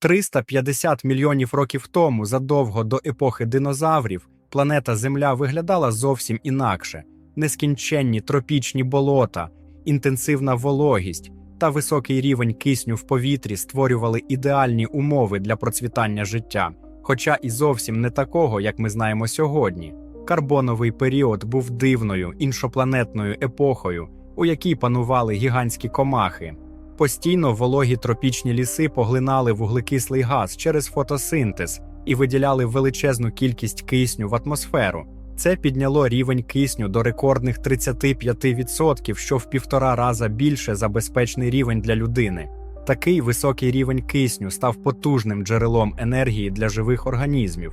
350 мільйонів років тому, задовго до епохи динозаврів, планета Земля виглядала зовсім інакше: нескінченні тропічні болота, інтенсивна вологість та високий рівень кисню в повітрі створювали ідеальні умови для процвітання життя, хоча і зовсім не такого, як ми знаємо сьогодні. Карбоновий період був дивною іншопланетною епохою, у якій панували гігантські комахи. Постійно вологі тропічні ліси поглинали вуглекислий газ через фотосинтез і виділяли величезну кількість кисню в атмосферу. Це підняло рівень кисню до рекордних 35%, що в півтора раза більше за безпечний рівень для людини. Такий високий рівень кисню став потужним джерелом енергії для живих організмів.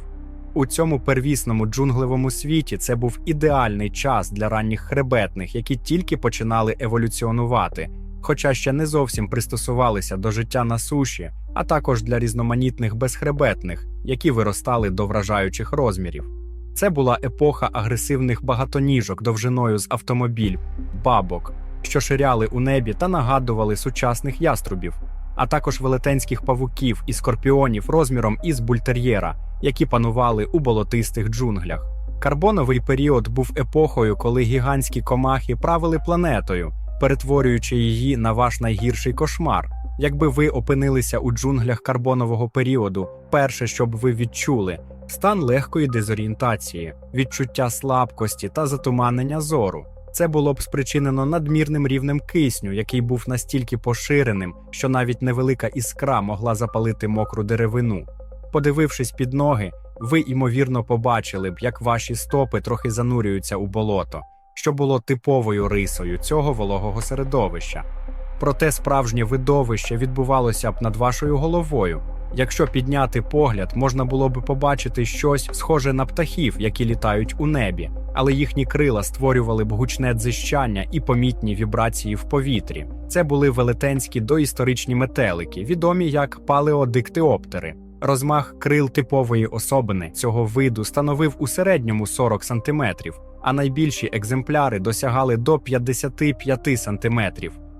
У цьому первісному джунглевому світі це був ідеальний час для ранніх хребетних, які тільки починали еволюціонувати, хоча ще не зовсім пристосувалися до життя на суші, а також для різноманітних безхребетних, які виростали до вражаючих розмірів. Це була епоха агресивних багатоніжок довжиною з автомобіль, бабок, що ширяли у небі та нагадували сучасних яструбів, а також велетенських павуків і скорпіонів розміром із бультер'єра, які панували у болотистих джунглях. Карбоновий період був епохою, коли гігантські комахи правили планетою, перетворюючи її на ваш найгірший кошмар. Якби ви опинилися у джунглях карбонового періоду, перше, що б ви відчули, стан легкої дезорієнтації, відчуття слабкості та затуманення зору. Це було б спричинено надмірним рівнем кисню, який був настільки поширеним, що навіть невелика іскра могла запалити мокру деревину. Подивившись під ноги, ви ймовірно побачили б, як ваші стопи трохи занурюються у болото, що було типовою рисою цього вологого середовища. Проте справжнє видовище відбувалося б над вашою головою. Якщо підняти погляд, можна було б побачити щось схоже на птахів, які літають у небі, але їхні крила створювали б гучне дзищання і помітні вібрації в повітрі. Це були велетенські доісторичні метелики, відомі як палеодиктеоптери. Розмах крил типової особини цього виду становив у середньому 40 см, а найбільші екземпляри досягали до 55 см,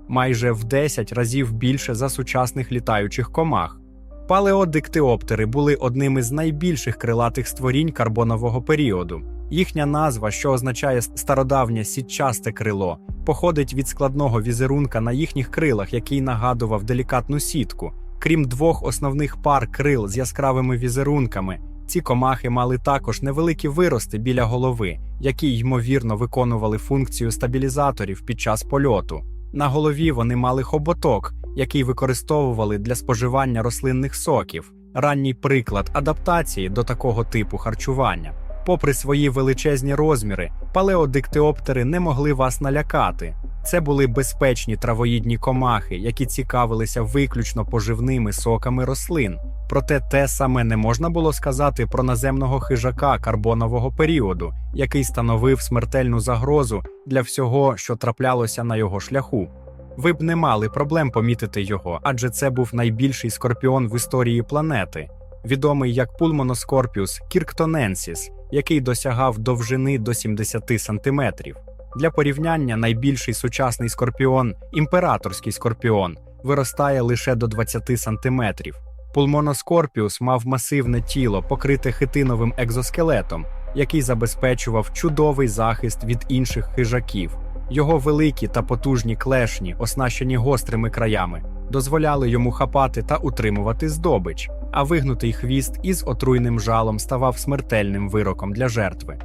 майже в 10 разів більше за сучасних літаючих комах. Палеодиктеоптери були одним із найбільших крилатих створінь карбонового періоду. Їхня назва, що означає стародавнє сітчасте крило, походить від складного візерунка на їхніх крилах, який нагадував делікатну сітку. Крім двох основних пар крил з яскравими візерунками, ці комахи мали також невеликі вирости біля голови, які ймовірно виконували функцію стабілізаторів під час польоту. На голові вони мали хоботок, який використовували для споживання рослинних соків, ранній приклад адаптації до такого типу харчування. Попри свої величезні розміри, палеодиктеоптери не могли вас налякати. Це були безпечні травоїдні комахи, які цікавилися виключно поживними соками рослин. Проте те саме не можна було сказати про наземного хижака карбонового періоду, який становив смертельну загрозу для всього, що траплялося на його шляху. Ви б не мали проблем помітити його, адже це був найбільший скорпіон в історії планети, відомий як пульмоноскорпіус кірктоненсіс, який досягав довжини до 70 сантиметрів. Для порівняння найбільший сучасний скорпіон, імператорський скорпіон, виростає лише до 20 сантиметрів. Пулмоноскорпіус мав масивне тіло, покрите хитиновим екзоскелетом, який забезпечував чудовий захист від інших хижаків. Його великі та потужні клешні, оснащені гострими краями, дозволяли йому хапати та утримувати здобич, а вигнутий хвіст із отруйним жалом ставав смертельним вироком для жертви.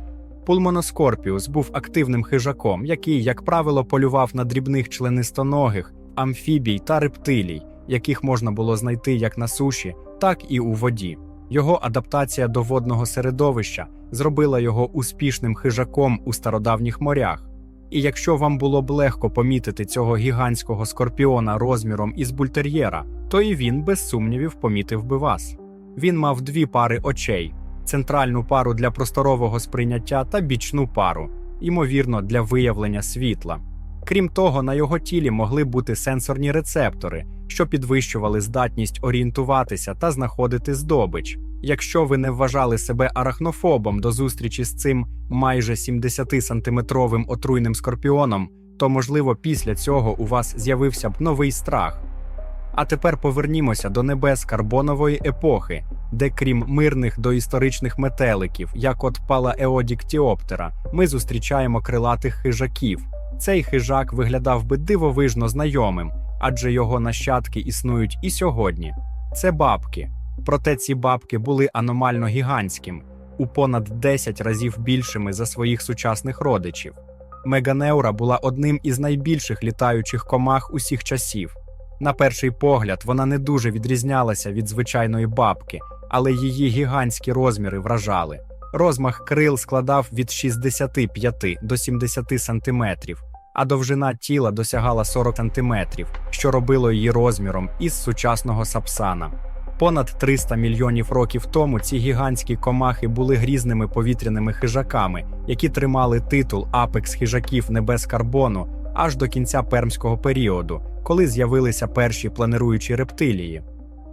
Пулмоноскорпіус був активним хижаком, який, як правило, полював на дрібних членистоногих, амфібій та рептилій, яких можна було знайти як на суші, так і у воді. Його адаптація до водного середовища зробила його успішним хижаком у стародавніх морях. І якщо вам було б легко помітити цього гігантського скорпіона розміром із бультер'єра, то і він, без сумнівів, помітив би вас. Він мав дві пари очей: центральну пару для просторового сприйняття та бічну пару, ймовірно, для виявлення світла. Крім того, на його тілі могли бути сенсорні рецептори, що підвищували здатність орієнтуватися та знаходити здобич. Якщо ви не вважали себе арахнофобом до зустрічі з цим майже 70-сантиметровим отруйним скорпіоном, то можливо після цього у вас з'явився б новий страх. А тепер повернімося до небес карбонової епохи, де крім мирних доісторичних метеликів, як от палаеодіктіоптера, ми зустрічаємо крилатих хижаків. Цей хижак виглядав би дивовижно знайомим, адже його нащадки існують і сьогодні. Це бабки. Проте ці бабки були аномально гігантськими, у понад 10 разів більшими за своїх сучасних родичів. Меганеура була одним із найбільших літаючих комах усіх часів. На перший погляд, вона не дуже відрізнялася від звичайної бабки, але її гігантські розміри вражали. Розмах крил складав від 65 до 70 сантиметрів, а довжина тіла досягала 40 сантиметрів, що робило її розміром із сучасного сапсана. Понад 300 мільйонів років тому ці гігантські комахи були грізними повітряними хижаками, які тримали титул апекс хижаків небес карбону аж до кінця пермського періоду, коли з'явилися перші планеруючі рептилії.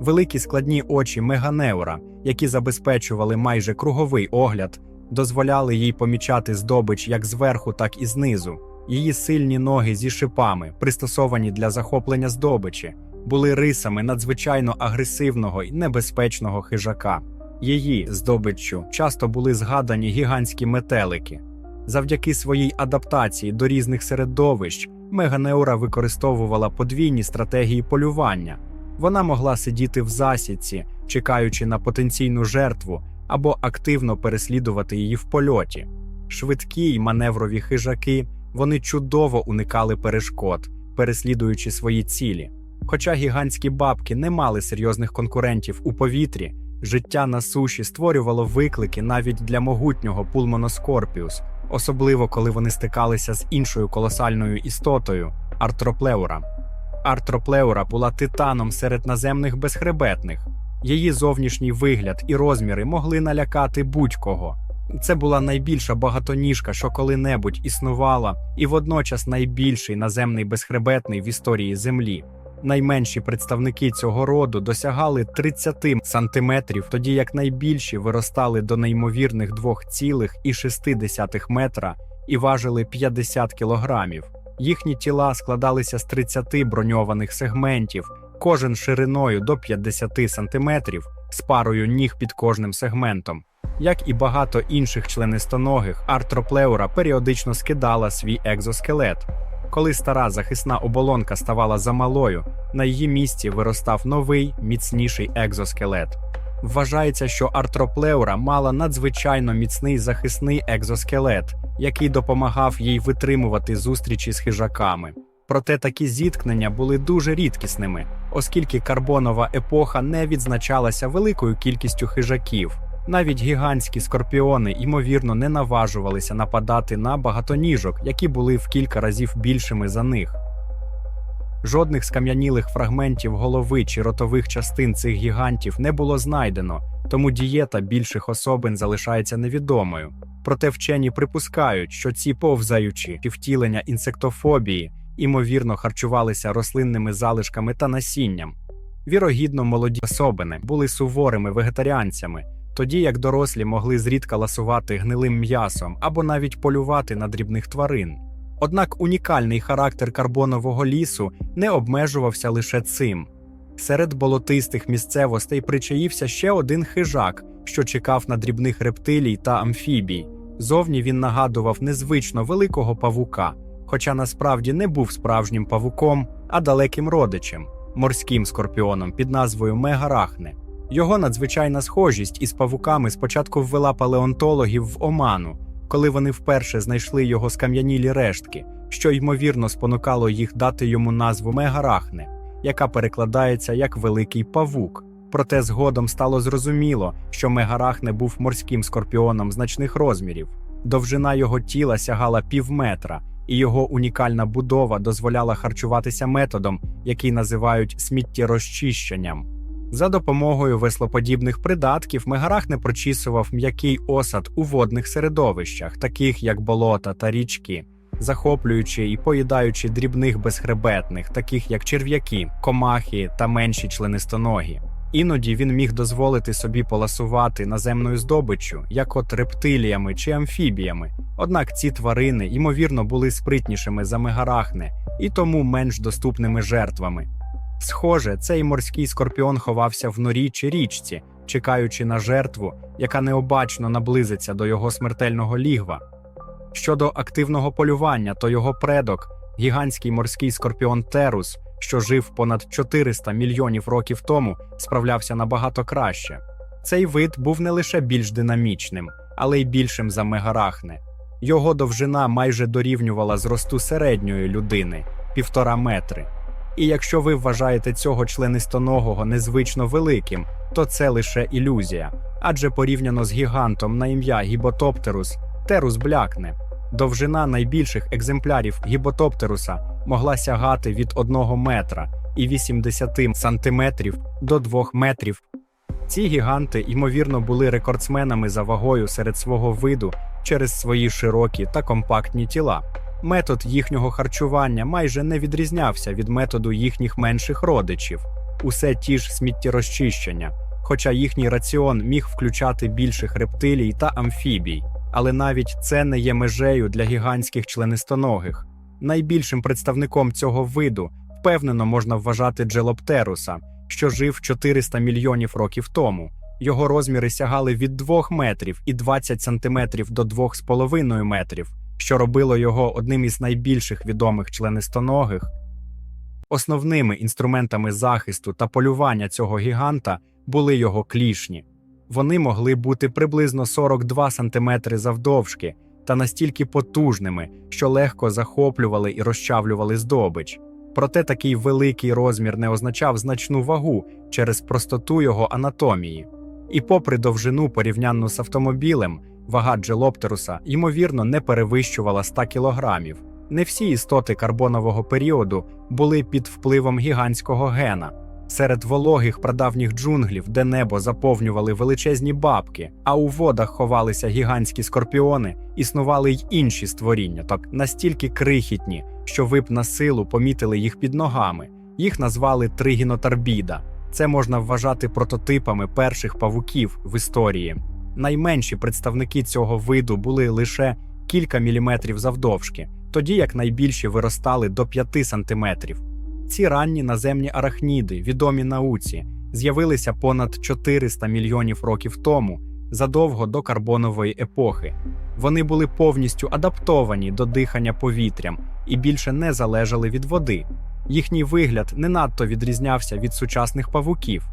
Великі складні очі меганеура, які забезпечували майже круговий огляд, дозволяли їй помічати здобич як зверху, так і знизу. Її сильні ноги зі шипами, пристосовані для захоплення здобичі, були рисами надзвичайно агресивного і небезпечного хижака. Її здобиччю часто були згадані гігантські метелики. Завдяки своїй адаптації до різних середовищ Меганеура використовувала подвійні стратегії полювання. Вона могла сидіти в засідці, чекаючи на потенційну жертву, або активно переслідувати її в польоті. Швидкі й маневрові хижаки вони чудово уникали перешкод, переслідуючи свої цілі. Хоча гігантські бабки не мали серйозних конкурентів у повітрі, життя на суші створювало виклики навіть для могутнього пулмоноскорпіус, особливо коли вони стикалися з іншою колосальною істотою артроплеура. Артроплеура була титаном серед наземних безхребетних. Її зовнішній вигляд і розміри могли налякати будь-кого. Це була найбільша багатоніжка, що коли-небудь існувала, і водночас найбільший наземний безхребетний в історії Землі. Найменші представники цього роду досягали 30 сантиметрів, тоді як найбільші виростали до неймовірних 2,6 метра і важили 50 кілограмів. Їхні тіла складалися з 30 броньованих сегментів, кожен шириною до 50 сантиметрів, з парою ніг під кожним сегментом. Як і багато інших членистоногих, артроплеура періодично скидала свій екзоскелет. Коли стара захисна оболонка ставала замалою, на її місці виростав новий, міцніший екзоскелет. Вважається, що артроплеура мала надзвичайно міцний захисний екзоскелет, який допомагав їй витримувати зустрічі з хижаками. Проте такі зіткнення були дуже рідкісними, оскільки карбонова епоха не відзначалася великою кількістю хижаків. Навіть гігантські скорпіони, ймовірно, не наважувалися нападати на багатоніжок, які були в кілька разів більшими за них. Жодних скам'янілих фрагментів голови чи ротових частин цих гігантів не було знайдено, тому дієта більших особин залишається невідомою. Проте вчені припускають, що ці повзаючі втілення інсектофобії ймовірно харчувалися рослинними залишками та насінням. Вірогідно, молоді особини були суворими вегетаріанцями, тоді як дорослі могли зрідка ласувати гнилим м'ясом або навіть полювати на дрібних тварин. Однак унікальний характер карбонового лісу не обмежувався лише цим. Серед болотистих місцевостей причаївся ще один хижак, що чекав на дрібних рептилій та амфібій. Зовні він нагадував незвично великого павука, хоча насправді не був справжнім павуком, а далеким родичем, морським скорпіоном під назвою Мегарахне. Його надзвичайна схожість із павуками спочатку ввела палеонтологів в оману, коли вони вперше знайшли його скам'янілі рештки, що ймовірно спонукало їх дати йому назву Мегарахне, яка перекладається як великий павук. Проте згодом стало зрозуміло, що Мегарахне був морським скорпіоном значних розмірів. Довжина його тіла сягала півметра, і його унікальна будова дозволяла харчуватися методом, який називають сміттєрозчищенням. За допомогою веслоподібних придатків Мегарахне прочісував м'який осад у водних середовищах, таких як болота та річки, захоплюючи і поїдаючи дрібних безхребетних, таких як черв'яки, комахи та менші членистоногі. Іноді він міг дозволити собі поласувати наземною здобиччю, як от рептиліями чи амфібіями. Однак ці тварини, ймовірно, були спритнішими за мегарахне і тому менш доступними жертвами. Схоже, цей морський скорпіон ховався в норі чи річці, чекаючи на жертву, яка необачно наблизиться до його смертельного лігва. Щодо активного полювання, то його предок, гігантський морський скорпіон Терус, що жив понад 400 мільйонів років тому, справлявся набагато краще. Цей вид був не лише більш динамічним, але й більшим за мегарахне. Його довжина майже дорівнювала зросту середньої людини півтора метри. І якщо ви вважаєте цього членистоногого незвично великим, то це лише ілюзія, адже порівняно з гігантом на ім'я Гіботоптерус, терус блякне. Довжина найбільших екземплярів гіботоптеруса могла сягати від 1 метра і 80 сантиметрів до 2 метрів. Ці гіганти, ймовірно, були рекордсменами за вагою серед свого виду через свої широкі та компактні тіла. Метод їхнього харчування майже не відрізнявся від методу їхніх менших родичів, усе ті ж сміттєрозчищення, хоча їхній раціон міг включати більших рептилій та амфібій. Але навіть це не є межею для гігантських членистоногих. Найбільшим представником цього виду впевнено можна вважати Джелоптеруса, що жив 400 мільйонів років тому. Його розміри сягали від 2 метрів і 20 сантиметрів до 2,5 метрів, що робило його одним із найбільших відомих членистоногих. Основними інструментами захисту та полювання цього гіганта були його клішні. Вони могли бути приблизно 42 см завдовжки та настільки потужними, що легко захоплювали і розчавлювали здобич. Проте такий великий розмір не означав значну вагу через простоту його анатомії. І попри довжину порівнянну з автомобілем, вага Джелоптеруса, ймовірно, не перевищувала 100 кілограмів. Не всі істоти карбонового періоду були під впливом гігантського гена. Серед вологих прадавніх джунглів, де небо заповнювали величезні бабки, а у водах ховалися гігантські скорпіони, існували й інші створіння, так настільки крихітні, що ви б на силу помітили їх під ногами. Їх назвали тригінотарбіда. Це можна вважати прототипами перших павуків в історії. Найменші представники цього виду були лише кілька міліметрів завдовжки, тоді як найбільші виростали до 5 сантиметрів. Ці ранні наземні арахніди, відомі науці, з'явилися понад 400 мільйонів років тому, задовго до карбонової епохи. Вони були повністю адаптовані до дихання повітрям і більше не залежали від води. Їхній вигляд не надто відрізнявся від сучасних павуків.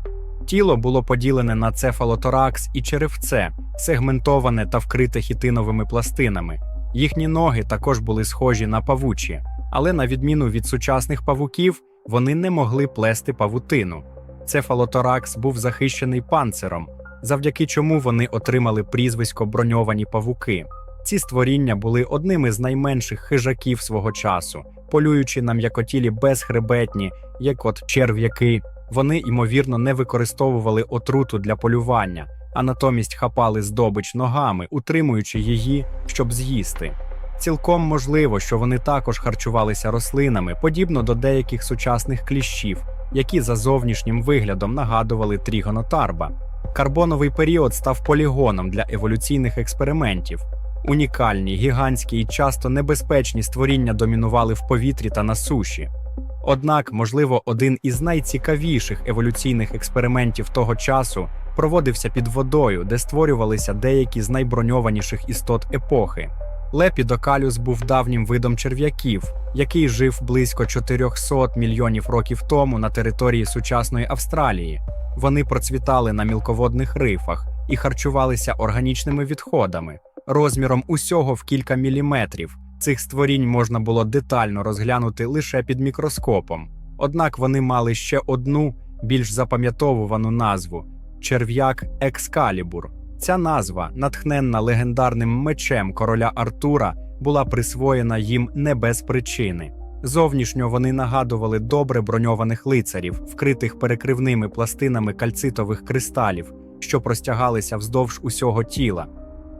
Тіло було поділене на цефалоторакс і черевце, сегментоване та вкрите хітиновими пластинами. Їхні ноги також були схожі на павучі, але на відміну від сучасних павуків, вони не могли плести павутину. Цефалоторакс був захищений панциром, завдяки чому вони отримали прізвисько броньовані павуки. Ці створіння були одними з найменших хижаків свого часу, полюючи на м'якотілі безхребетні, як от черв'яки. Вони ймовірно не використовували отруту для полювання, а натомість хапали здобич ногами, утримуючи її, щоб з'їсти. Цілком можливо, що вони також харчувалися рослинами, подібно до деяких сучасних кліщів, які за зовнішнім виглядом нагадували трігонотарба. Карбоновий період став полігоном для еволюційних експериментів. Унікальні, гігантські і часто небезпечні створіння домінували в повітрі та на суші. Однак, можливо, один із найцікавіших еволюційних експериментів того часу проводився під водою, де створювалися деякі з найброньованіших істот епохи. Лепідокалюс був давнім видом черв'яків, який жив близько 400 мільйонів років тому на території сучасної Австралії. Вони процвітали на мілководних рифах і харчувалися органічними відходами, розміром усього в кілька міліметрів. Цих створінь можна було детально розглянути лише під мікроскопом. Однак вони мали ще одну більш запам'ятовувану назву черв'як Екскалібур. Ця назва, натхненна легендарним мечем короля Артура, була присвоєна їм не без причини. Зовнішньо вони нагадували добре броньованих лицарів, вкритих перекривними пластинами кальцитових кристалів, що простягалися вздовж усього тіла.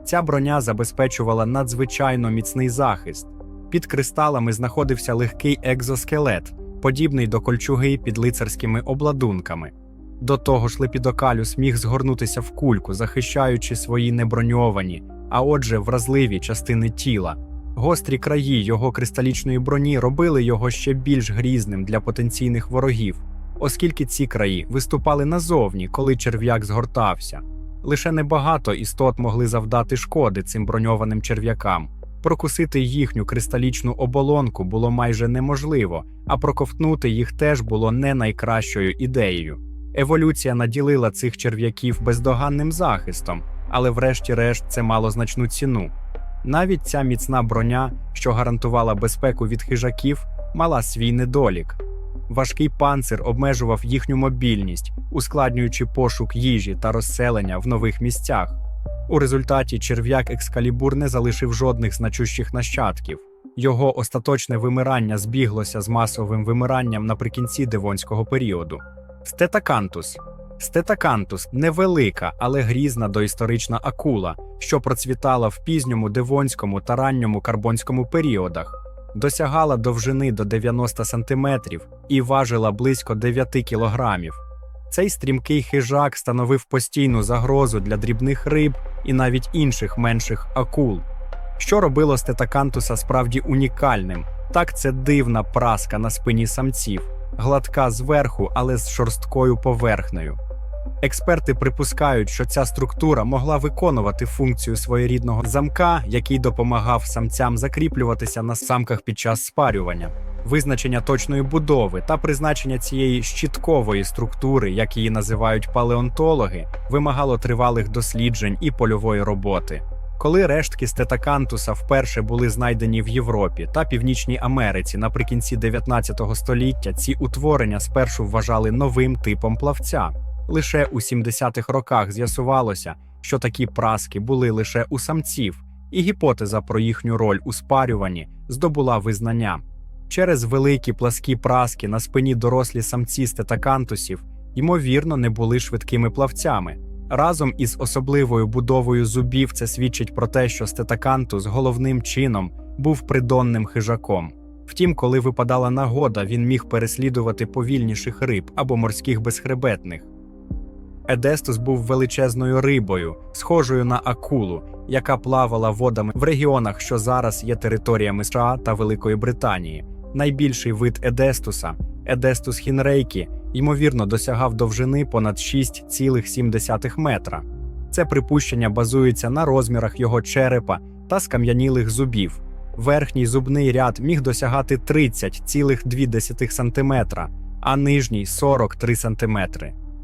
Ця броня забезпечувала надзвичайно міцний захист. Під кристалами знаходився легкий екзоскелет, подібний до кольчуги під лицарськими обладунками. До того ж, лепідокалюс міг згорнутися в кульку, захищаючи свої неброньовані, а отже, вразливі частини тіла. Гострі краї його кристалічної броні робили його ще більш грізним для потенційних ворогів. оскільки ці краї виступали назовні, коли черв'як згортався. Лише небагато істот могли завдати шкоди цим броньованим черв'якам. Прокусити їхню кристалічну оболонку було майже неможливо, а проковтнути їх теж було не найкращою ідеєю. Еволюція наділила цих черв'яків бездоганним захистом, але врешті-решт це мало значну ціну. Навіть ця міцна броня, що гарантувала безпеку від хижаків, мала свій недолік. Важкий панцир обмежував їхню мобільність, ускладнюючи пошук їжі та розселення в нових місцях. У результаті черв'як Екскалібур не залишив жодних значущих нащадків. Його остаточне вимирання збіглося з масовим вимиранням наприкінці девонського періоду. Стетакантус Стетакантус невелика, але грізна доісторична акула, що процвітала в пізньому девонському та ранньому карбонському періодах, досягала довжини до 90 см і важила близько 9 кілограмів. Цей стрімкий хижак становив постійну загрозу для дрібних риб і навіть інших менших акул. Що робило стетакантуса справді унікальним, так це дивна праска на спині самців, гладка зверху, але з шорсткою поверхнею. Експерти припускають, що ця структура могла виконувати функцію своєрідного замка, який допомагав самцям закріплюватися на самках під час спарювання. Визначення точної будови та призначення цієї щіткової структури, як її називають палеонтологи, вимагало тривалих досліджень і польової роботи. Коли рештки стетакантуса вперше були знайдені в Європі та Північній Америці наприкінці 19 століття, ці утворення спершу вважали новим типом плавця. Лише у 70-х роках з'ясувалося, що такі праски були лише у самців, і гіпотеза про їхню роль у спарюванні здобула визнання. Через великі пласкі праски на спині дорослі самці стетакантусів, ймовірно, не були швидкими плавцями. Разом із особливою будовою зубів це свідчить про те, що стетакантус головним чином був придонним хижаком. Втім, коли випадала нагода, він міг переслідувати повільніших риб або морських безхребетних. Едестус був величезною рибою, схожою на акулу, яка плавала водами в регіонах, що зараз є територіями США та Великої Британії. Найбільший вид Едестуса, Едестус хінрейкі, ймовірно досягав довжини понад 6,7 метра. Це припущення базується на розмірах його черепа та скам'янілих зубів. Верхній зубний ряд міг досягати 30,2 см, а нижній 43 см.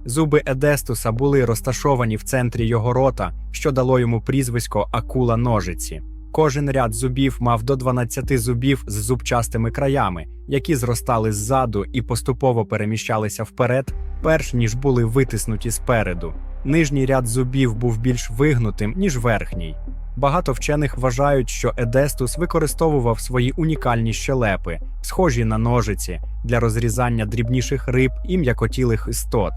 Зуби Едестуса були розташовані в центрі його рота, що дало йому прізвисько акула ножиці. Кожен ряд зубів мав до 12 зубів з зубчастими краями, які зростали ззаду і поступово переміщалися вперед, перш ніж були витиснуті спереду. Нижній ряд зубів був більш вигнутим, ніж верхній. Багато вчених вважають, що Едестус використовував свої унікальні щелепи, схожі на ножиці, для розрізання дрібніших риб і м'якотілих істот.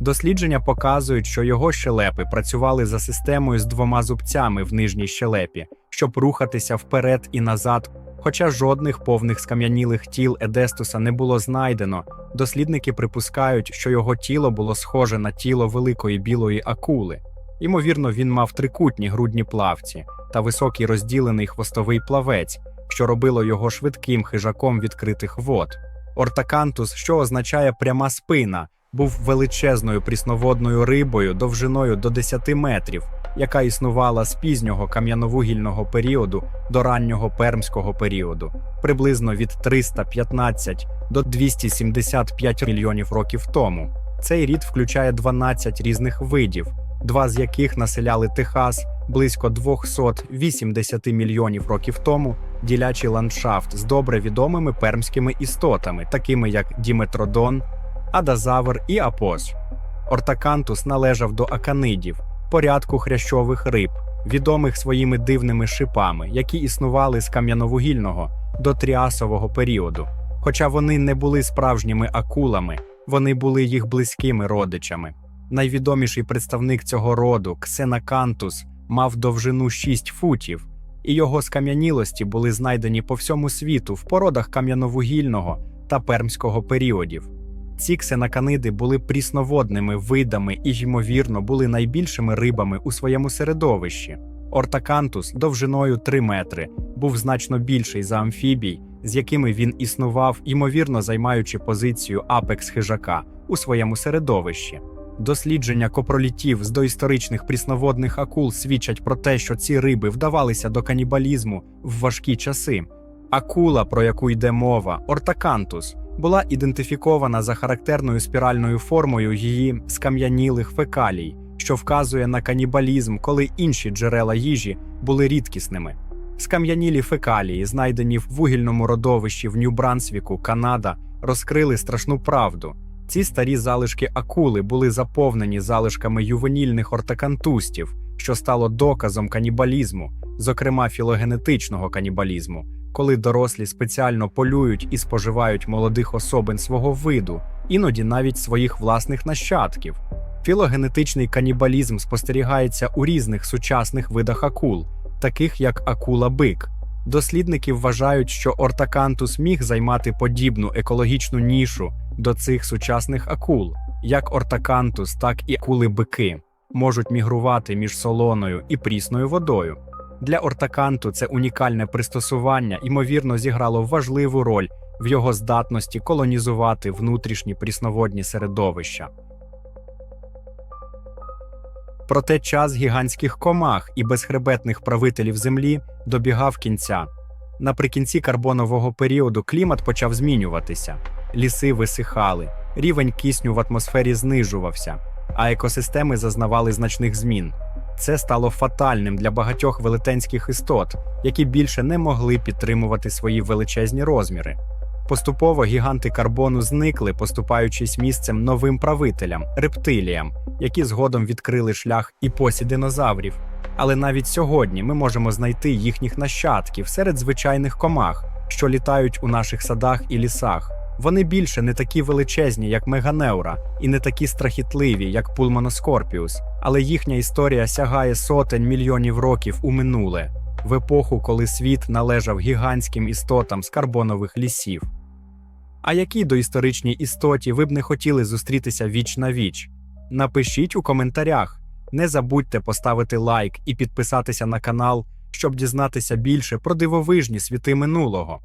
Дослідження показують, що його щелепи працювали за системою з двома зубцями в нижній щелепі, щоб рухатися вперед і назад. Хоча жодних повних скам'янілих тіл Едестуса не було знайдено, дослідники припускають, що його тіло було схоже на тіло великої білої акули. Ймовірно, він мав трикутні грудні плавці та високий розділений хвостовий плавець, що робило його швидким хижаком відкритих вод. Ортакантус, що означає пряма спина, був величезною прісноводною рибою довжиною до 10 метрів, яка існувала з пізнього кам'яновугільного періоду до раннього пермського періоду, приблизно від 315 до 275 мільйонів років тому. Цей рід включає 12 різних видів, два з яких населяли Техас близько 280 мільйонів років тому, ділячий ландшафт з добре відомими пермськими істотами, такими як Діметродон, Адазавр і Апос. Ортакантус належав до аканидів, порядку хрящових риб, відомих своїми дивними шипами, які існували з кам'яновугільного до тріасового періоду. Хоча вони не були справжніми акулами, вони були їх близькими родичами. Найвідоміший представник цього роду, Ксенакантус, мав довжину 6 футів, і його скам'янілості були знайдені по всьому світу в породах кам'яновугільного та пермського періодів. Ці ксенаканиди були прісноводними видами і, ймовірно, були найбільшими рибами у своєму середовищі. Ортакантус довжиною 3 метри був значно більший за амфібій, з якими він існував, ймовірно займаючи позицію апекс хижака, у своєму середовищі. Дослідження копролітів з доісторичних прісноводних акул свідчать про те, що ці риби вдавалися до канібалізму в важкі часи. Акула, про яку йде мова, ортакантус, була ідентифікована за характерною спіральною формою її скам'янілих фекалій, що вказує на канібалізм, коли інші джерела їжі були рідкісними. Скам'янілі фекалії, знайдені в вугільному родовищі в Нью-Брансвіку, Канада, розкрили страшну правду. Ці старі залишки акули були заповнені залишками ювенільних ортакантустів, що стало доказом канібалізму, зокрема філогенетичного канібалізму, коли дорослі спеціально полюють і споживають молодих особин свого виду, іноді навіть своїх власних нащадків. Філогенетичний канібалізм спостерігається у різних сучасних видах акул, таких як акула-бик. Дослідники вважають, що ортакантус міг займати подібну екологічну нішу до цих сучасних акул, як ортакантус, так і акули-бики можуть мігрувати між солоною і прісною водою. Для ортаканту це унікальне пристосування, ймовірно, зіграло важливу роль в його здатності колонізувати внутрішні прісноводні середовища. Проте час гігантських комах і безхребетних правителів землі добігав кінця. Наприкінці карбонового періоду клімат почав змінюватися, ліси висихали, рівень кисню в атмосфері знижувався, а екосистеми зазнавали значних змін. Це стало фатальним для багатьох велетенських істот, які більше не могли підтримувати свої величезні розміри. Поступово гіганти карбону зникли, поступаючись місцем новим правителям рептиліям, які згодом відкрили шлях і посі динозаврів. Але навіть сьогодні ми можемо знайти їхніх нащадків серед звичайних комах, що літають у наших садах і лісах. Вони більше не такі величезні, як Меганеура, і не такі страхітливі, як Пулмоноскорпіус, але їхня історія сягає сотень мільйонів років у минуле, в епоху, коли світ належав гігантським істотам з карбонових лісів. А якій доісторичній істоті ви б не хотіли зустрітися віч на віч? Напишіть у коментарях. Не забудьте поставити лайк і підписатися на канал, щоб дізнатися більше про дивовижні світи минулого.